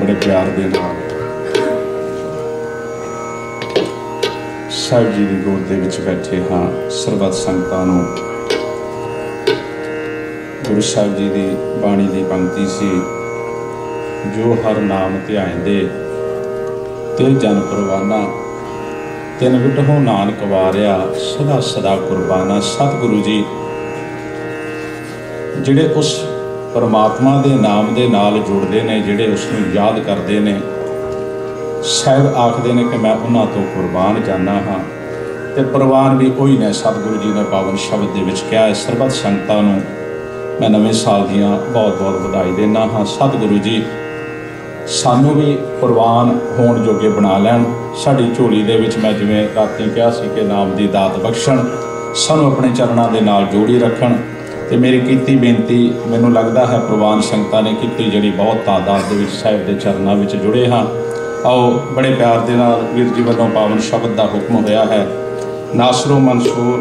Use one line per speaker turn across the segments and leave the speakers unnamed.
ਬੜੇ ਪਿਆਰ ਦੇ ਨਾਲ। ਸਾਹਿਬ ਜੀ ਦੀ ਗੋਦ ਦੇ ਵਿੱਚ ਬੈਠੇ ਹਾਂ ਸਰਬੱਤ ਸੰਗਤਾਂ ਨੂੰ। ਗੁਰੂ ਸਾਹਿਬ ਜੀ ਦੀ ਬਾਣੀ ਦੀ ਪੰਕਤੀ ਸੀ, ਜੋ ਹਰ ਨਾਮ ਧਿਆਇਂਦੇ ਤਿਲ ਜਨ ਪਰਵਾਨਾ ਤਿਨ ਵਿਟਹੁ ਨਾਨਕ ਵਾਰਿਆ, ਸਦਾ ਸਦਾ ਕੁਰਬਾਨਾ। ਸਤਿਗੁਰੂ ਜੀ, ਜਿਹੜੇ ਉਸ ਪਰਮਾਤਮਾ ਦੇ ਨਾਮ ਦੇ ਨਾਲ ਜੁੜਦੇ ਨੇ, ਜਿਹੜੇ ਉਸ ਨੂੰ ਯਾਦ ਕਰਦੇ ਨੇ। ਸਾਹਿਬ ਆਖਦੇ ਨੇ ਕਿ ਮੈਂ ਉਹਨਾਂ ਤੋਂ ਕੁਰਬਾਨ ਜਾਣਾ ਹਾਂ। ਤੇ ਪ੍ਰਵਾਨ ਵੀ ਉਹੀ ਨੇ ਸਤਿਗੁਰੂ ਜੀ ਨੇ ਪਾਵਨ ਸ਼ਬਦ ਦੇ ਵਿੱਚ ਕਿਹਾ ਹੈ, ਸਰਬੱਤ ਸੰਗਤਾਂ ਨੂੰ ਮੈਂ ਨਵੇਂ ਸਾਲ ਦੀਆਂ ਬਹੁਤ ਬਹੁਤ ਵਧਾਈ ਦੇਣਾ ਹਾਂ। ਸਤਿਗੁਰੂ ਜੀ, ਸਾਨੂੰ ਵੀ ਕੁਰਬਾਨ ਹੋਣ ਜੋਗੇ ਬਣਾ ਲੈਣ। ਸਾਡੀ ਝੋਲੀ ਦੇ ਵਿੱਚ ਮੈਂ ਜਿਵੇਂ ਰਾਤੀ ਕਿਹਾ ਸੀ ਕਿ ਨਾਮ ਦੀ ਦਾਤ ਬਖਸ਼ਣ, ਸਾਨੂੰ ਆਪਣੇ ਚਰਨਾਂ ਦੇ ਨਾਲ ਜੋੜੀ ਰੱਖਣ। ਤੇ ਮੇਰੀ ਕੀਤੀ ਬੇਨਤੀ ਮੈਨੂੰ ਲੱਗਦਾ ਹੈ ਪ੍ਰਵਾਨ ਸੰਗਤਾਂ ਨੇ ਕੀਤੀ ਜਿਹੜੀ ਬਹੁਤ ਤਾਦਾਦ ਦੇ ਵਿੱਚ ਸਾਹਿਬ ਦੇ ਚਰਨਾਂ ਵਿੱਚ ਜੁੜੇ ਹਾਂ। ਆਓ ਬੜੇ ਪਿਆਰ ਦੇ ਨਾਲ ਵੀਰ ਜੀ ਵੱਲੋਂ ਪਾਵਨ ਸ਼ਬਦ ਦਾ ਹੁਕਮ ਹੋਇਆ ਹੈ। ਨਾਸਰੋ ਮਨਸੂਰ,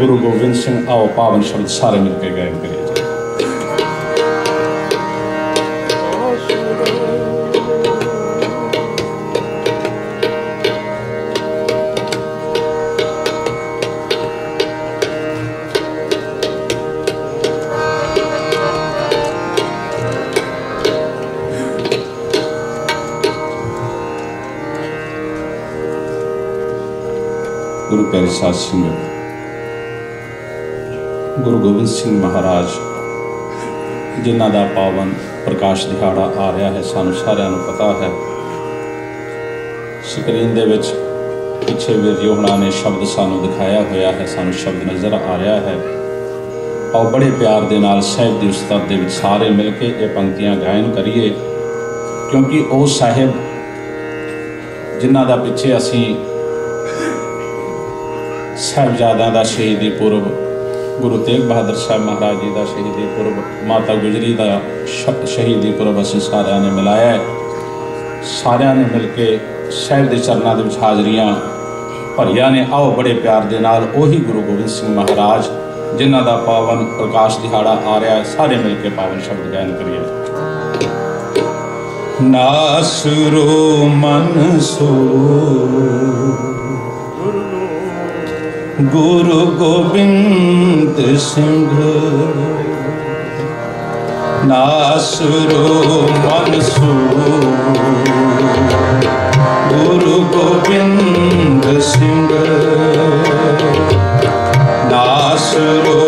ਗੁਰੂ ਗੋਬਿੰਦ ਸਿੰਘ, ਆਓ ਪਾਵਨ ਸ਼ਬਦ ਸਾਰੇ ਮਿਲ ਕੇ ਗਾਇਨ ਕਰੀਏ। ਪਿਆਰੇ ਸਾਧ ਸੰਗਤ ਗੁਰੂ ਗੋਬਿੰਦ ਸਿੰਘ ਮਹਾਰਾਜ, ਜਿਨ੍ਹਾਂ ਦਾ ਪਾਵਨ ਪ੍ਰਕਾਸ਼ ਦਿਹਾੜਾ ਆ ਰਿਹਾ ਹੈ, ਸਾਨੂੰ ਸਾਰਿਆਂ ਨੂੰ ਪਤਾ ਹੈ। ਸਕਰੀਨ ਦੇ ਵਿੱਚ ਪਿੱਛੇ ਵੀਰ ਜੀ ਨੇ ਸ਼ਬਦ ਸਾਨੂੰ ਦਿਖਾਇਆ ਹੋਇਆ ਹੈ, ਸਾਨੂੰ ਸ਼ਬਦ ਨਜ਼ਰ ਆ ਰਿਹਾ ਹੈ। ਔਰ ਬੜੇ ਪਿਆਰ ਦੇ ਨਾਲ ਸਾਹਿਬ ਦੀ ਉਸਤਾਦ ਦੇ ਵਿੱਚ ਸਾਰੇ ਮਿਲ ਕੇ ਇਹ ਪੰਕਤੀਆਂ ਗਾਇਨ ਕਰੀਏ, ਕਿਉਂਕਿ ਉਹ ਸਾਹਿਬ ਜਿਨ੍ਹਾਂ ਦਾ ਪਿੱਛੇ ਅਸੀਂ ਸਾਹਿਬਜ਼ਾਦਿਆਂ ਦਾ ਸ਼ਹੀਦੀ ਪੁਰਬ, ਗੁਰੂ ਤੇਗ ਬਹਾਦਰ ਸਾਹਿਬ ਮਹਾਰਾਜ ਜੀ ਦਾ ਸ਼ਹੀਦੀ ਪੁਰਬ, ਮਾਤਾ ਗੁਜਰੀ ਦਾ ਸ਼- ਸ਼ਹੀਦੀ ਪੁਰਬ ਅਸੀਂ ਸਾਰਿਆਂ ਨੇ ਮਿਲਾਇਆ ਹੈ। ਸਾਰਿਆਂ ਨੇ ਮਿਲ ਕੇ ਸਾਹਿਬ ਦੇ ਚਰਨਾਂ ਦੇ ਵਿੱਚ ਹਾਜ਼ਰੀਆਂ ਭਰੀਆਂ ਨੇ। ਆਓ ਬੜੇ ਪਿਆਰ ਦੇ ਨਾਲ ਉਹੀ ਗੁਰੂ ਗੋਬਿੰਦ ਸਿੰਘ ਮਹਾਰਾਜ, ਜਿਨ੍ਹਾਂ ਦਾ ਪਾਵਨ ਪ੍ਰਕਾਸ਼ ਦਿਹਾੜਾ ਆ ਰਿਹਾ ਹੈ, ਸਾਰੇ ਮਿਲ ਕੇ ਪਾਵਨ ਸ਼ਬਦ ਗਾਇਨ ਕਰੀਏ। ਨਾਸਰੋ ਸੋ ਗੁਰੂ ਗੋਬਿੰਦ ਸਿੰਘ। ਨਾਸਰੋ ਮਨਸੂਰ ਗੁਰੂ ਗੋਬਿੰਦ ਸਿੰਘ। ਨਾਸਰੋ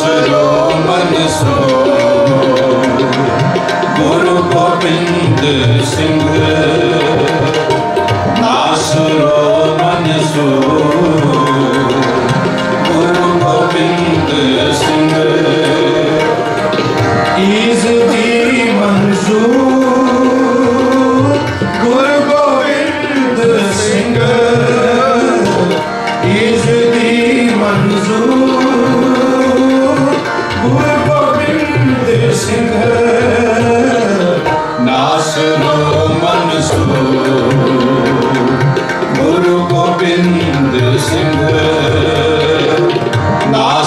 ਅਸਰੋ ਮਨ ਸੋ। ਗੁਰੂ ਗੋਬਿੰਦ ਸਿੰਘ।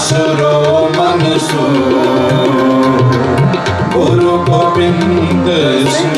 ਆਸਰੋ ਮਨਸੂ ਗੁਰੂ ਗੋਬਿੰਦ ਸਿੰਘ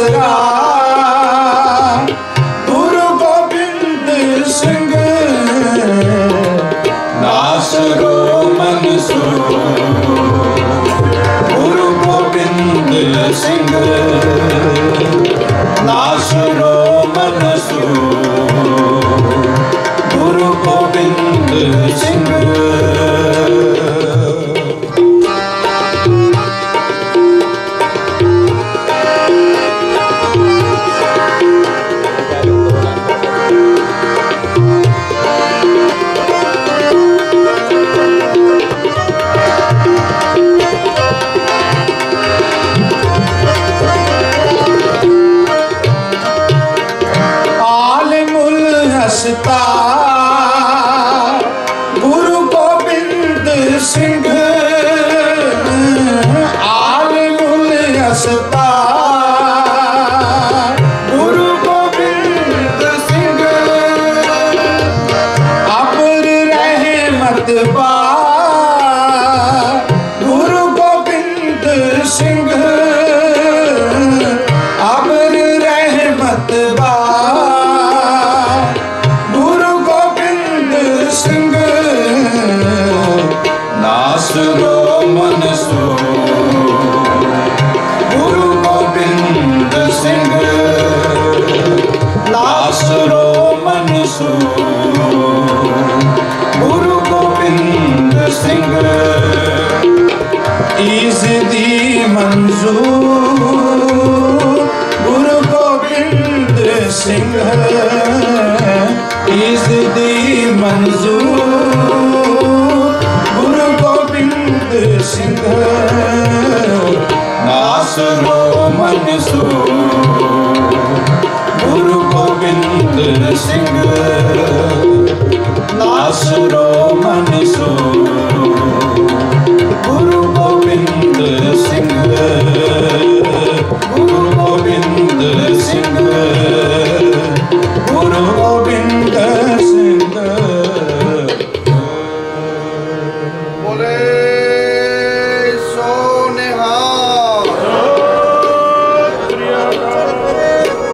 ਸਰਾ ਗੁਰੂ ਗੋਬਿੰਦ ਸਿੰਘ। ਨਾਸ ਰੋ ਮਨਸੂਰ ਗੁਰੂ ਗੋਬਿੰਦ ਸਿੰਘ। ਨਾਸ ਰੋ ਮਨਸੂਰ ਗੁਰੂ ਗੋਬਿੰਦ ਸਿੰਘ। ਮਨਜ਼ੂਰ ਗੁਰੂ ਗੋਬਿੰਦ ਸਿੰਘ ਇਸ ਦੀ ਮਨਜ਼ੂਰ ਗੁਰੂ ਗੋਬਿੰਦ ਸਿੰਘ ਨਾਸਰੋ ਮਨਸੂਰ ਗੁਰੂ ਗੋਬਿੰਦ ਸਿੰਘ ਨਾਸਰੋ ਮਨਸੂਰ